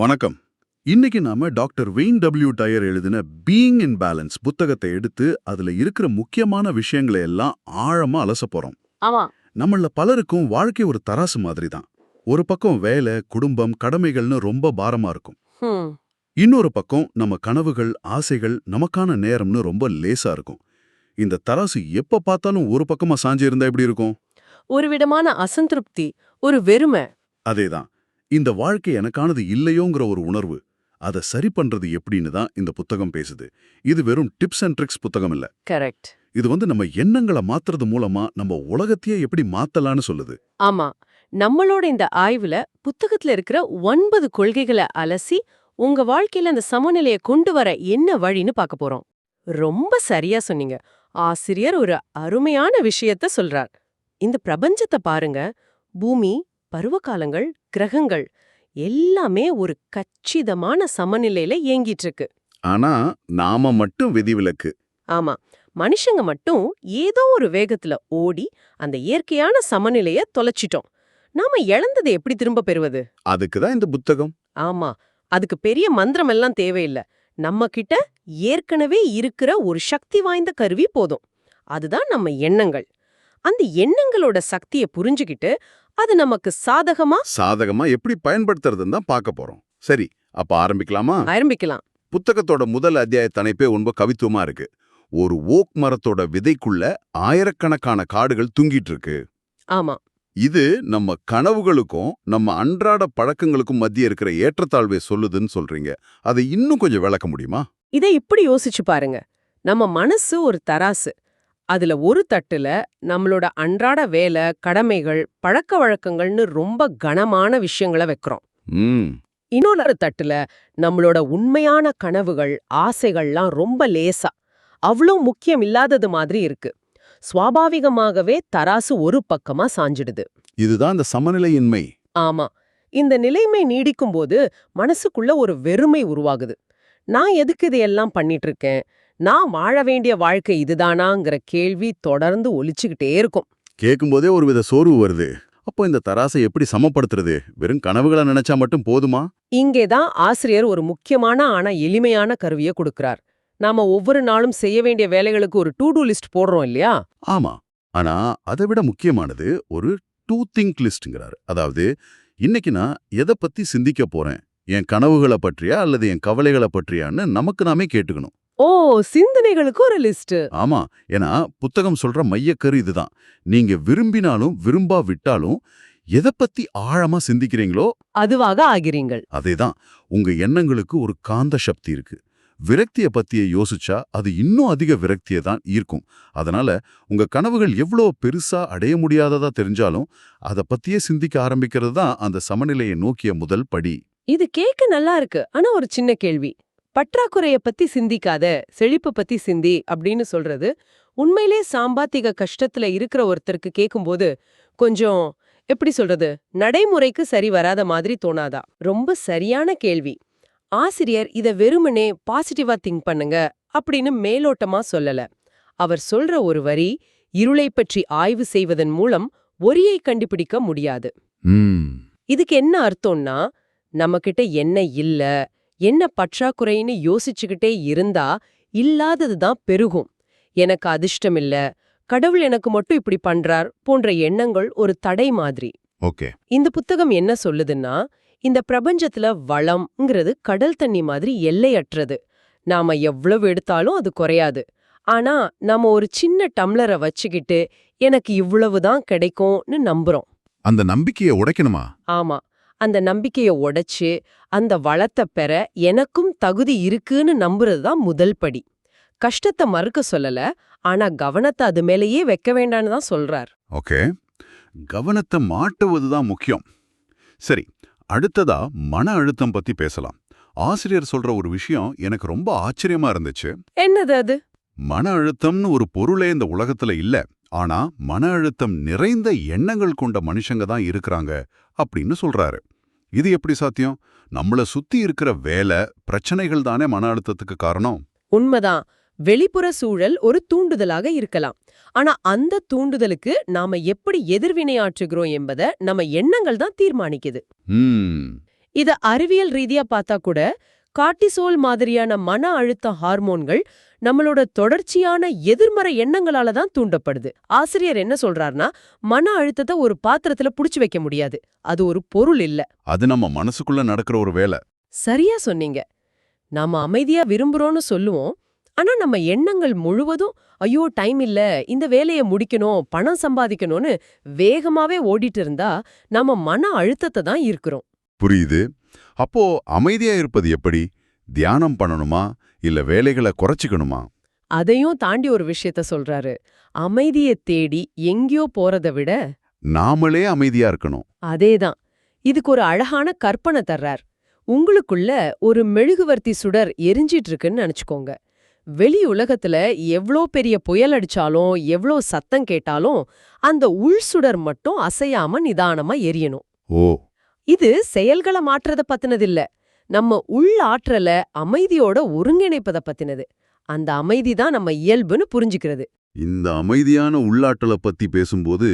வணக்கம். இன்னைக்கு நாம டாக்டர் வெயின் டபிள்யூ டயர் எழுதின பீயிங் இன் பேலன்ஸ் புத்தகத்தை எடுத்து அதுல இருக்கிற முக்கியமான விஷயங்களை எல்லாம் ஆழமா அலச போறோம். ஆமா. நம்மள பலருக்கும் வாழ்க்கை ஒரு தராசு மாதிரி தான் ஒரு பக்கம் வேலை குடும்பம் கடமைகள்னு ரொம்ப பாரமா இருக்கும். இன்னொரு பக்கம் நம்ம கனவுகள் ஆசைகள் நமக்கான நேரம்னு ரொம்ப லேசா இருக்கும். இந்த தராசு எப்ப பார்த்தாலும் ஒரு பக்கமா சாஞ்சு இருந்தா எப்படி இருக்கும்? ஒரு விதமான அசந்திருப்தி ஒரு வெறுமை. அதேதான். இந்த வாழ்க்கை எனக்கானது இல்லையோங்கிற ஒரு உணர்வு அதை சரி பண்றது எப்படின்னு தான் இந்த புத்தகம் பேசுது. இது வெறும் டிப்ஸ் அண்ட் ட்ரிக்ஸ் புத்தகம் இல்ல. கரெக்ட் இது வந்து நம்ம எண்ணங்களை மாத்துறது மூலமா நம்ம உலகத்தையே எப்படி மாத்தலாம்னு சொல்லுது. ஆமா. நம்மளோட இந்த ஆய்வுல புத்தகத்துல இருக்கிற ஒன்பது கொள்கைகளை அலசி உங்க வாழ்க்கையில அந்த சமநிலையை கொண்டு வர என்ன வழின்னு பார்க்க போறோம். ரொம்ப சரியா சொன்னீங்க. ஆசிரியர் ஒரு அருமையான விஷயத்த சொல்றார். இந்த பிரபஞ்சத்தை பாருங்க. பூமி பருவகாலங்கள் கிரகங்கள் எல்லாமே ஒரு கச்சிதமான சமநிலையில இயங்கிட்டு இருக்கு ஆனா நாம மட்டும் விதிவிலக்கு. ஆமா மனுஷங்க மட்டும் ஏதோ ஒரு வேகத்துல ஓடி அந்த இயற்கையான சமநிலைய தொலைச்சிட்டோம். நாம இழந்ததை எப்படி திரும்ப பெறுவது? அதுக்கு தான் இந்த புத்தகம். ஆமா அதுக்கு பெரிய மந்திரம் எல்லாம் தேவையில்ல. நம்ம கிட்ட ஏற்கனவே இருக்கிற ஒரு சக்தி வாய்ந்த கருவி போதும். அதுதான் நம்ம எண்ணங்கள். அந்த எண்ணங்களோட சக்தியை புரிஞ்சுகிட்டு அது நமக்கு சாதகமா? சாதகமா எப்படி பயன்படுத்துறதுன்னு தான் பார்க்க போறோம். சரி அப்ப ஆரம்பிக்கலாமா? ஆரம்பிக்கலாம். புத்தகத்தோட முதல் அத்தியாய தலைப்பே ரொம்ப கவித்துவமா இருக்கு. ஒரு ஓக் மரத்தோட விதைக்குள்ள ஆயிரக்கணக்கான காடுகள் தூங்கிட்டு இருக்கு. ஆமா. இது நம்ம கனவுகளுக்கும் நம்ம அன்றாட பழக்கங்களுக்கும் மத்திய இருக்கிற ஏற்றத்தாழ்வை சொல்லுதுன்னு சொல்றீங்க. அதை இன்னும் கொஞ்சம் விளக்க முடியுமா? இதை இப்படி யோசிச்சு பாருங்க. நம்ம மனசு ஒரு தராசு. அதுல ஒரு தட்டுல நம்மளோட அன்றாட வேலை கடமைகள் பழக்க வழக்கங்கள்னு ரொம்ப கனமான விஷயங்களை வைக்கிறோம். இன்னொரு தட்டுல நம்மளோட உண்மையான கனவுகள் ஆசைகள்லாம் ரொம்ப லேசா அவ்வளோ முக்கியம் இல்லாதது மாதிரி இருக்கு. சுவாபாவிகமாகவே தராசு ஒரு பக்கமா சாஞ்சிடுது. இதுதான் இந்த சமநிலையின்மை. ஆமா. இந்த நிலைமை நீடிக்கும்போது மனசுக்குள்ள ஒரு வெறுமை உருவாகுது. நான் எதுக்கு இதையெல்லாம் பண்ணிட்டு இருக்கேன்? நான் வாழ வேண்டிய வாழ்க்கை இதுதானாங்கிற கேள்வி தொடர்ந்து ஒலிச்சுக்கிட்டே இருக்கும். கேட்கும்போதே ஒரு வித சோர்வு வருது. அப்போ இந்த தராசை எப்படி சமப்படுத்துறது? வெறும் கனவுகளை நினைச்சா மட்டும் போதுமா? இங்கேதான் ஆசிரியர் ஒரு முக்கியமான ஆனா எளிமையான கருவியை கொடுக்கறார். நாம ஒவ்வொரு நாளும் செய்ய வேண்டிய வேலைகளுக்கு ஒரு டூ டூ லிஸ்ட் போடுறோம் இல்லையா? ஆமா. ஆனா அதை விட முக்கியமானது ஒரு டூ திங்க் லிஸ்ட்ங்கிறாரு. அதாவது இன்னைக்கு நான் எதை பத்தி சிந்திக்க போறேன்? என் கனவுகளை பற்றியா அல்லது என் கவலைகளை பற்றியான்னு நமக்கு நாமே கேட்டுக்கணும். ஓ சிந்தனைகளுக்கு ஒரு லிஸ்ட் ஆமா ஏன்னா புத்தகம் சொல்ற மையக்கரு இதுதான். நீங்க விரும்பினாலும் விரும்பா விட்டாலும் எதை பத்தி ஆழமா சிந்திக்கிறீங்களோ அதுவாக ஆகிறீங்கள் அதேதான் உங்க எண்ணங்களுக்கு ஒரு காந்த சக்தி இருக்கு. விரக்திய பத்திய யோசிச்சா அது இன்னும் அதிக விரக்தியை தான் ஈர்க்கும். அதனால உங்க கனவுகள் எவ்வளோ பெருசா அடைய முடியாததா தெரிஞ்சாலும் அதை பத்தியே சிந்திக்க ஆரம்பிக்கிறது தான் அந்த சமநிலையை நோக்கிய முதல் படி. இது கேட்க நல்லா இருக்கு. ஆனா ஒரு சின்ன கேள்வி. பற்றாக்குறைய பத்தி சிந்திக்காத செழிப்பு பத்தி சிந்தி அப்படின்னு சொல்றது உண்மையிலே சாம்பாத்திக கஷ்டத்துல இருக்கிற ஒருத்தருக்கு கேட்கும்போது கொஞ்சம் எப்படி சொல்றது நடைமுறைக்கு சரி வராத மாதிரி தோணாதா? ரொம்ப சரியான கேள்வி. ஆசிரியர் இத வெறுமனே பாசிட்டிவா திங்க் பண்ணுங்க அப்படின்னு மேலோட்டமா சொல்லல. அவர் சொல்ற ஒரு வரி இருளை பற்றி ஆய்வு செய்வதன் மூலம் ஒரியை கண்டுபிடிக்க முடியாது. இதுக்கு என்ன அர்த்தம்னா நம்மகிட்ட என்ன இல்ல என்ன பற்றாக்குறைன்னு யோசிச்சுக்கிட்டே இருந்தா இல்லாதது தான் பெருகும். எனக்கு அதிர்ஷ்டம் இல்ல. கடவுள் எனக்கு மட்டும் இப்படி பண்றார் போன்ற எண்ணங்கள் ஒரு தடை மாதிரி. ஓகே. இந்த புத்தகம் என்ன சொல்லுதுன்னா இந்த பிரபஞ்சத்துல வளம்ங்கிறது கடல் தண்ணி மாதிரி எல்லையற்றது. நாம எவ்வளவு எடுத்தாலும் அது குறையாது. ஆனா நாம ஒரு சின்ன டம்ளரை வச்சுக்கிட்டு எனக்கு இவ்வளவுதான் கிடைக்கும்னு நம்புறோம். அந்த நம்பிக்கையை உடைக்கணுமா? ஆமா. அந்த நம்பிக்கைய உடைச்சு அந்த வளத்தை பெற எனக்கும் தகுதி இருக்குன்னு நம்புறது தான் முதல் படி. கஷ்டத்தை மறுக்க சொல்லல ஆனா கவனத்தை அது மேலேயே வைக்க வேண்டான்னு தான் சொல்றார். ஓகே. கவனத்தை மாட்டுவது தான் முக்கியம். சரி அடுத்ததா மன அழுத்தம் பத்தி பேசலாம். ஆசிரியர் சொல்ற ஒரு விஷயம் எனக்கு ரொம்ப ஆச்சரியமா இருந்துச்சு. என்னது அது? மன அழுத்தம்னு ஒரு பொருளே இந்த உலகத்துல இல்ல ஆனா மன அழுத்தம் நிறைந்த எண்ணங்கள் கொண்ட மனுஷங்க தான் இருக்கிறாங்க அப்படின்னு சொல்றாரு. இது எப்படி சாத்தியம்? நம்மள சுத்தி இருக்கிற வேலை பிரச்சனைகள் தானே மன அழுத்தத்துக்கு காரணம்? உண்மைதான். வெளிப்புற சூழல் ஒரு தூண்டுதலாக இருக்கலாம். ஆனா அந்த தூண்டுதலுக்கு நாம எப்படி எதிர்வினையாற்றுகிறோம் என்பதை நம்ம எண்ணங்கள் தான் தீர்மானிக்குது. இத அறிவியல் ரீதியா பார்த்தா கூட கார்ட்டிசோல் மாதிரியான மன அழுத்த ஹார்மோன்கள் நம்மளோட தொடர்ச்சியான எதிர்மறை எண்ணங்களால தான் தூண்டப்படுது. ஆசிரியர் என்ன சொல்றாருன்னா மன அழுத்தத்தை ஒரு பாத்திரத்துல புடிச்சு வைக்க முடியாது. அது ஒரு பொருள் இல்ல. அது நம்ம மனசுக்குள்ள நடக்கிற ஒரு வேலை. சரியா சொன்னீங்க. நாம அமைதியா விரும்புறோம்னு சொல்லுவோம். ஆனா நம்ம எண்ணங்கள் முழுவதும் ஐயோ டைம் இல்ல. இந்த வேலையை முடிக்கணும். பணம் சம்பாதிக்கணும்னு வேகமாவே ஓடிட்டு இருந்தா நம்ம மன அழுத்தத்தை தான் இருக்கிறோம் புரியுது. அப்போ அமைதியா இருப்பது எப்படி? தியானம் பண்ணணுமா? இல்ல வேலைகளை குறைச்சிக்கணுமா? அதையும் தாண்டி ஒரு விஷயத்த சொல்றாரு. அமைதியை தேடி எங்கேயோ போறதை விட நாமளே அமைதியா இருக்கணும். அதேதான். இதுக்கு ஒரு அழகான கற்பனை தர்றார். உங்களுக்குள்ள ஒரு மெழுகுவர்த்தி சுடர் எரிஞ்சிட்டு இருக்குன்னு நினைச்சுக்கோங்க. வெளி உலகத்துல எவ்ளோ பெரிய புயல் அடிச்சாலும் எவ்ளோ சத்தம் கேட்டாலும் அந்த உள் சுடர் மட்டும் அசையாம நிதானமா எரியணும். ஓ! இது செயல்களை மாற்றத பத்தினதில்ல. நம்ம உள் ஆற்றல அமைதியோட ஒருங்கிணைப்பத பத்தினது. அந்த அமைதி தான் நம்ம இயல்புன்னு புரிஞ்சுக்கிறது. இந்த அமைதியான உள்ளாற்றலை பத்தி பேசும்போது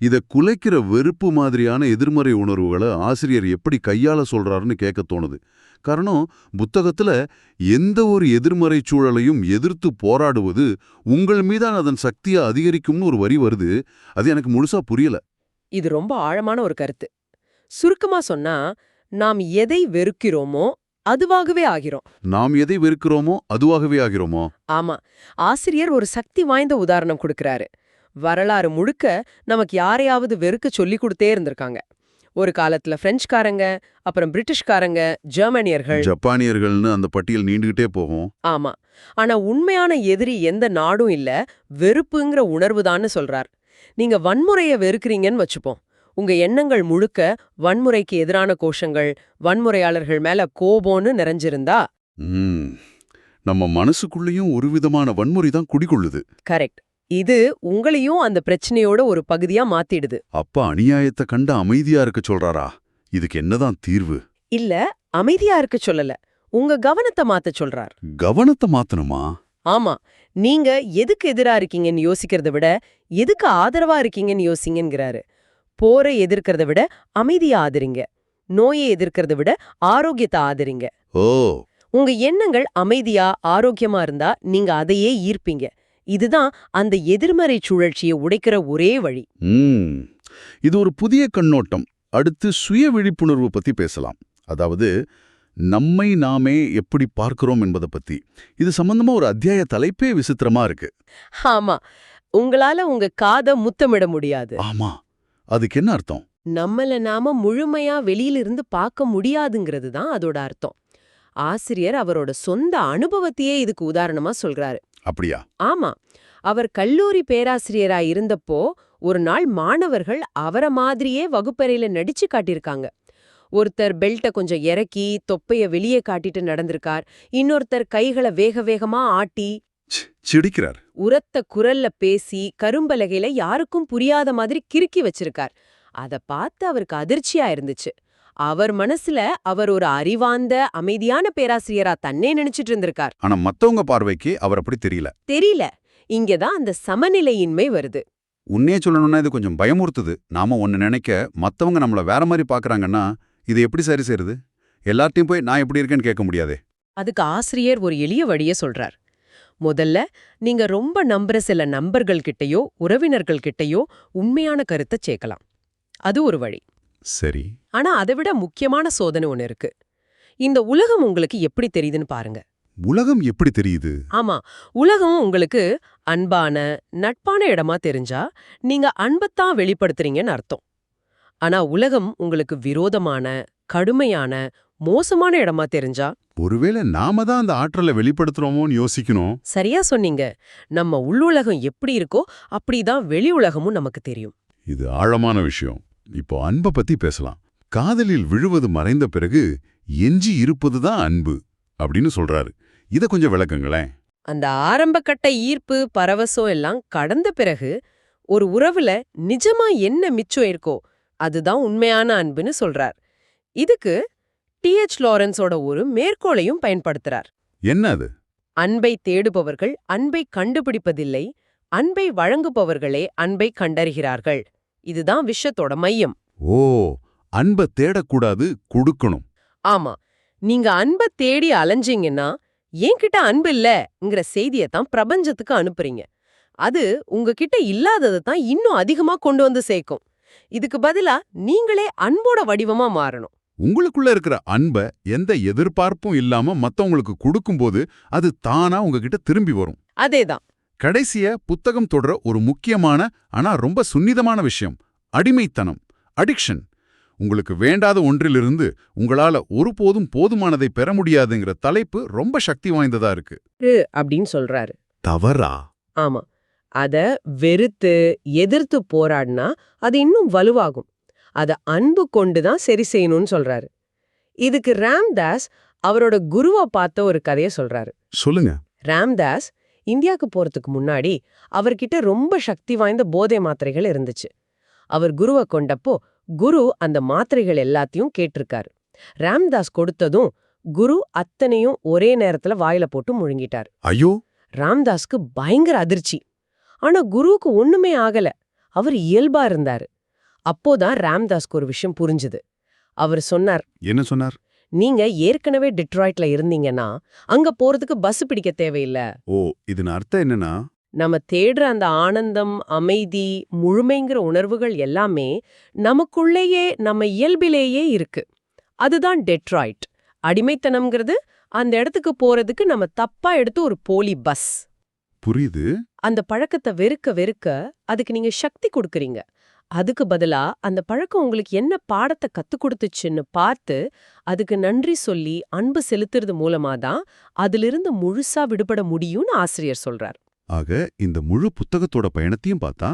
இத குலைக்கிற வெறுப்பு மாதிரியான எதிர்மறை உணர்வுகளை ஆசிரியர் எப்படி கையாள சொல்றாருன்னு கேட்க தோணுது. காரணம் புத்தகத்துல எந்த ஒரு எதிர்மறை சூழலையும் எதிர்த்து போராடுவது உங்கள் மீதான அதன் சக்தியை அதிகரிக்கும்னு ஒரு வரி வருது. அது எனக்கு முழுசா புரியல. இது ரொம்ப ஆழமான ஒரு கருத்து. சுருக்கமா சொன்னா நாம் எதை வெறுக்கிறோமோ அதுவாகவே ஆகிறோம். நாம் எதை வெறுக்கிறோமோ அதுவாகவே ஆகிறோமோ? ஆமா. ஆசிரியர் ஒரு சக்தி வாய்ந்த உதாரணம் கொடுக்கறாரு. வரலாறு முழுக்க நமக்கு யாரையாவது வெறுக்க சொல்லி கொடுத்தே இருந்திருக்காங்க. ஒரு காலத்துல பிரெஞ்சுக்காரங்க அப்புறம் பிரிட்டிஷ்காரங்க ஜெர்மனியர்கள். ஜப்பானியர்கள்னு அந்த பட்டியல் நீண்டுகிட்டே போகும். ஆமா. ஆனா உண்மையான எதிரி எந்த நாடும் இல்ல வெறுப்புங்கிற உணர்வுதான்னு சொல்றார். நீங்க வன்முறைய வெறுக்கிறீங்கன்னு வச்சுப்போம். உங்க எண்ணங்கள் முழுக்க வன்முறைக்கு எதிரான கோஷங்கள் வன்முறையாளர்கள் மேல கோபம்னு நிறைஞ்சிருந்தா? ம், நம்ம மனசுக்குள்ளேயும் ஒரு விதமான வன்முறை தான் குடிகொள்ளுது. கரெக்ட். இது உங்களையும் அந்த பிரச்சனையோட ஒரு பகுதியா மாத்திடுது. அப்பா அநியாயத்தை கண்டு அமைதியா இருக்க சொல்றாரா? இதுக்கு என்னதான் தீர்வு? இல்ல அமைதியா இருக்க சொல்லல. உங்க கவனத்தை மாத்த சொல்றார். கவனத்தை மாத்தணுமா? ஆமா. நீங்க எதுக்கு எதிரா இருக்கீங்கன்னு யோசிக்கிறத விட எதுக்கு ஆதரவா இருக்கீங்கன்னு யோசிங்கங்கிறாரு போரை எதிர்க்கிறத விட அமைதியை ஆதரிங்க. நோயை எதிர்க்கிறத விட ஆரோக்கியத்தை ஆதரிங்க. ஓ. உங்க எண்ணங்கள் அமைதியா ஆரோக்கியமா இருந்தா நீங்க அதையே ஈர்ப்பீங்க. இதுதான் அந்த எதிர்மறை சுழற்சியை உடைக்கிற ஒரே வழி. இது ஒரு புதிய கண்ணோட்டம். அடுத்து சுய விழிப்புணர்வு பத்தி பேசலாம். அதாவது நம்மை நாமே எப்படி பார்க்கிறோம் என்பதை பத்தி. இது சம்பந்தமா ஒரு அத்தியாய தலைப்பே விசித்திரமா இருக்கு. ஆமா. உங்களால உங்க காதை முத்தமிட முடியாது. ஆமா. அதுக்கு என்ன அர்த்தம்? நம்மள நாம முழுமையா வெளியிலிருந்து பார்க்க முடியாதுங்கிறது தான் அதோட அர்த்தம். ஆசிரியர் அவரோட சொந்த அனுபவத்தையே இதுக்கு உதாரணமா சொல்றாரு. அப்படியா? ஆமா. அவர் கல்லூரி பேராசிரியரா இருந்தப்போ ஒரு நாள் மாணவர்கள் அவர மாதிரியே வகுப்பறையில நடிச்சு காட்டியிருக்காங்க. ஒருத்தர் பெல்ட்ட கொஞ்சம் இறக்கி தொப்பைய வெளியே காட்டிட்டு நடந்திருக்கார். இன்னொருத்தர் கைகளை வேக வேகமா ஆட்டி சிடிக்கிறார் உரத்த குரல்ல பேசி கரும்பலகையில யாருக்கும் புரியாத மாதிரி கிறுக்கி வச்சிருக்கார். அத பார்த்து அவருக்கு அதிர்ச்சியா இருந்துச்சு. அவர் மனசுல அவர் ஒரு அறிவார்ந்த அமைதியான பேராசிரியரா தன்னே நினைச்சிட்டு இருந்திருக்கார். ஆனா மத்தவங்க பார்வைக்கு அவர் அப்படி தெரியல. தெரியல. இங்கதான் அந்த சமநிலையின்மை வருது. உன்னே சொல்லணும்னா இது கொஞ்சம் பயமுறுத்துது. நாம ஒன்னு நினைக்க மத்தவங்க நம்மள வேற மாதிரி பாக்குறாங்கன்னா இது எப்படி சரி செய்யுது எல்லார்ட்டையும் போய் நான் எப்படி இருக்கேன்னு கேட்க முடியாதே. அதுக்கு ஆசிரியர் ஒரு எளிய வழிய சொல்றார். முதல்ல நீங்க ரொம்ப நம்புற சில நண்பர்கள் கிட்டயோ உறவினர்கள் கிட்டயோ உண்மையான கருத்தை சேர்க்கலாம். அது ஒரு வழி. சரி. ஆனா அதை விட முக்கியமான சோதனை ஒண்ணு இருக்கு. இந்த உலகம் உங்களுக்கு எப்படி தெரியுதுன்னு பாருங்க. உலகம் எப்படி தெரியுது? ஆமா உலகம் உங்களுக்கு அன்பான நட்பான இடமா தெரிஞ்சா நீங்க அன்பத்தான் வெளிப்படுத்துறீங்கன்னு அர்த்தம். ஆனா உலகம் உங்களுக்கு விரோதமான கடுமையான மோசமான இடமா தெரிஞ்சா? ஒருவேளை நாம தான் அந்த ஆற்றலை வெளிப்படுத்துறோமோன்னு யோசிக்கணும். சரியா சொன்னீங்க. நம்ம உள்ளுலகம் எப்படி இருக்கோ அப்படிதான் வெளி உலகமும் நமக்கு தெரியும். இது ஆழமான விஷயம். இப்போ அன்பை பத்தி பேசலாம். காதலில் விழுவது மறைந்த பிறகு எஞ்சி இருப்பதுதான் அன்பு அப்படின்னு சொல்றாரு. இத கொஞ்சம் விளக்குங்களேன். அந்த ஆரம்பகட்ட ஈர்ப்பு பரவசம் எல்லாம் கடந்த பிறகு ஒரு உறவுல நிஜமா என்ன மிச்சம் இருக்கோ அதுதான் உண்மையான அன்புன்னு சொல்றார். இதுக்கு டிஎச் லாரன்ஸோட ஒரு மேற்கோளையும் பயன்படுத்துறார். என்ன அது அன்பை தேடுபவர்கள் அன்பை கண்டுபிடிப்பதில்லை அன்பை வழங்குபவர்களே அன்பை கண்டறிகிறார்கள். இதுதான் விஷயத்தோட மையம். ஓ அன்பை தேடக்கூடாது கொடுக்கணும். ஆமா நீங்க அன்ப தேடி அலைஞ்சீங்கன்னா என்கிட்ட அன்பு இல்லங்கிற செய்தியை தான் பிரபஞ்சத்துக்கு அனுப்புறீங்க. அது உங்ககிட்ட இல்லாததை தான் இன்னும் அதிகமா கொண்டு வந்து சேர்க்கும். இதுக்கு பதிலா நீங்களே அன்போட வடிவமா மாறணும். உங்களுக்குள்ள இருக்கிற அன்ப எந்த எதிர்பார்ப்பும் இல்லாம மத்தவங்களுக்கு கொடுக்கும்போது அது தானா உங்ககிட்ட திரும்பி வரும். அதேதான். கடைசிய புத்தகம் தொடர ஒரு முக்கியமான ஆனா ரொம்ப சுன்னிதமான விஷயம் அடிமைத்தனம் அடிக்ஷன் உங்களுக்கு வேண்டாத ஒன்றிலிருந்து உங்களால ஒருபோதும் போதுமானதை பெற முடியாதுங்கிற தலைப்பு ரொம்ப சக்தி வாய்ந்ததா இருக்கு அப்படின்னு சொல்றாரு. தவறா? ஆமா. அத வெறுத்து எதிர்த்து போராடினா அது இன்னும் வலுவாகும். அத அன்பு கொண்டு தான் சரி செய்யணும்னு சொல்றாரு. இதுக்கு ராம்தாஸ் அவரோட குருவை பார்த்த ஒரு கதைய சொல்றாரு. சொல்லுங்க. ராம்தாஸ் இந்தியாவுக்கு போறதுக்கு முன்னாடி அவர்கிட்ட ரொம்ப சக்தி வாய்ந்த போதை மாத்திரைகள் இருந்துச்சு. அவர் குருவை கொண்டப்போ குரு அந்த மாத்திரைகள் எல்லாத்தையும் கேட்டிருக்காரு. ராம்தாஸ் கொடுத்ததும் குரு அத்தனையும் ஒரே நேரத்துல வாயில போட்டு முழுங்கிட்டார். ஐயோ! ராம்தாஸ்க்கு பயங்கர அதிர்ச்சி. ஆனா குருவுக்கு ஒண்ணுமே ஆகல. அவர் இயல்பா இருந்தாரு. அப்போதான் ராம்தாஸ்க்கு ஒரு விஷயம் புரிஞ்சுது. அவர் சொன்னார் என்ன சொன்னார்? நீங்க ஏற்கனவே டிட்ராய்ட்ல இருந்தீங்கன்னா அங்க போறதுக்கு பஸ் பிடிக்க தேவையில்ல. ஓ இதன் அர்த்தம் என்னன்னா? நம்ம தேடுற அந்த ஆனந்தம் அமைதி முழுமைங்கிற உணர்வுகள் எல்லாமே நமக்குள்ளேயே நம்ம இயல்பிலேயே இருக்கு. அதுதான் டெட்ராய்ட். அடிமைத்தனம்ங்கிறது அந்த இடத்துக்கு போறதுக்கு நம்ம தப்பா எடுத்து ஒரு போலி பஸ். புரியுது. அந்த பழக்கத்தை வெறுக்க வெறுக்க அதுக்கு நீங்க சக்தி கொடுக்கறீங்க. அதுக்கு பதிலா அந்த பழக்கம் உங்களுக்கு என்ன பாடத்தை கத்து கொடுத்துச்சுன்னு பார்த்து அதுக்கு நன்றி சொல்லி அன்பு செலுத்துறது மூலமா தான் அதிலிருந்து முழுசா விடுபட முடியும்னு ஆசிரியர் சொல்றார். ஆக இந்த முழு புத்தகத்தோட பயணத்தையும் பார்த்தா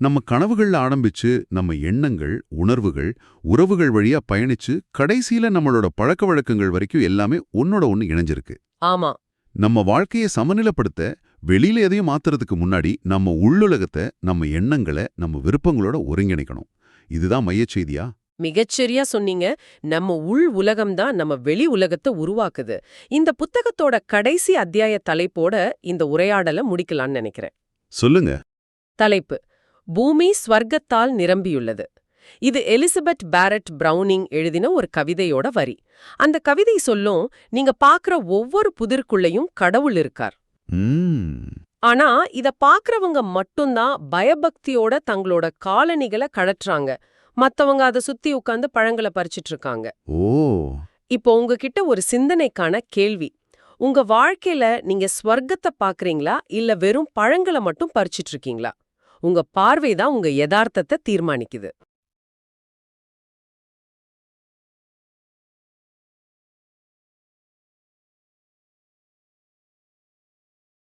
நம்ம கனவுகள்ல ஆரம்பிச்சு நம்ம எண்ணங்கள் உணர்வுகள் உறவுகள் வழியா பயணிச்சு கடைசியில நம்மளோட பழக்க வழக்கங்கள் வரைக்கும் எல்லாமே ஒன்னோட ஒன்னு இணைஞ்சிருக்கு. ஆமா. நம்ம வாழ்க்கையை சமநிலைப்படுத்த வெளியில எதையும் மாத்துறதுக்கு முன்னாடி நம்ம உள்ளுலகத்தை நம்ம எண்ணங்களை நம்ம விருப்பங்களோட ஒருங்கிணைக்கணும். இதுதான் மையச் செய்தியா? மிகச்சரியா சொன்னீங்க. நம்ம உள் உலகம் தான் நம்ம வெளி உலகத்தை உருவாக்குது. இந்த புத்தகத்தோட கடைசி அத்தியாய தலைப்போட இந்த உரையாடலை முடிக்கலாம்னு நினைக்கிறேன். சொல்லுங்க. தலைப்பு பூமி ஸ்வர்க்கத்தால் நிரம்பியுள்ளது. இது எலிசபெத் பேரட் பிரவுனிங் எழுதின ஒரு கவிதையோட வரி. அந்த கவிதை சொல்லும் நீங்க பாக்குற ஒவ்வொரு புதிர்க்குள்ளேயும் கடவுள் இருக்கார். ஆனா இத பாக்குறவங்க மட்டும்தான் பயபக்தியோட தங்களோட காலணிகளை கழற்றுறாங்க மத்தவங்க அதை சுத்தி உட்கார்ந்து பழங்களை பறிச்சிட்டு இருக்காங்க. ஓ. இப்போ உங்ககிட்ட ஒரு சிந்தனைக்கான கேள்வி. உங்க வாழ்க்கையில நீங்க ஸ்வர்க்கத்தை பாக்குறீங்களா? இல்ல வெறும் பழங்களை மட்டும் பறிச்சிட்டு இருக்கீங்களா? உங்க பார்வை தான் உங்க யதார்த்தத்தை தீர்மானிக்குது.